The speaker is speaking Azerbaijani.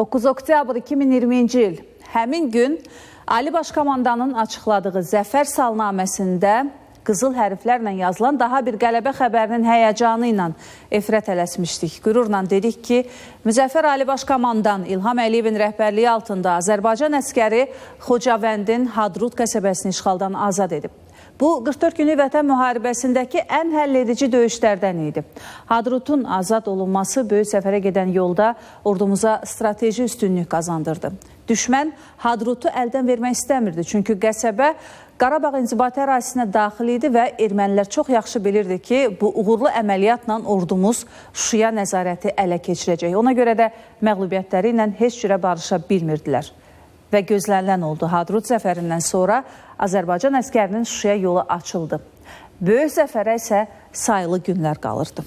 9 oktyabr 2020-ci il həmin gün Ali Baş Komandanın açıqladığı zəfər salnaməsində qızıl hərflərlə yazılan daha bir qələbə xəbərinin həyəcanı ilə efirə tələsmişdik. Qürurla dedik ki, Müzəffər Ali Baş Komandan İlham Əliyevin rəhbərliyi altında Azərbaycan əskəri Xocavəndin Hadrut qəsəbəsini işğaldan azad edib. Bu 44 günlük vətən müharibəsindəki ən həlledici döyüşlərdən idi. Hadrutun azad olunması böyük səfərə gedən yolda ordumuza strateji üstünlük qazandırdı. Düşmən Hadrutu əldən vermək istəmirdi, çünki qəsəbə Qarabağ inzibati ərazisinə daxil idi və ermənilər çox yaxşı bilirdi ki, bu uğurlu əməliyyatla ordumuz Şuşaya nəzarəti ələ keçirəcək. Ona görə də məğlubiyyətləri ilə heç cürə barışa bilmirdilər və gözlənilən oldu. Hadrut zəfərindən sonra Azərbaycan əskərinin Şuşaya yolu açıldı. Böyük zəfərə isə sayılı günlər qalırdı.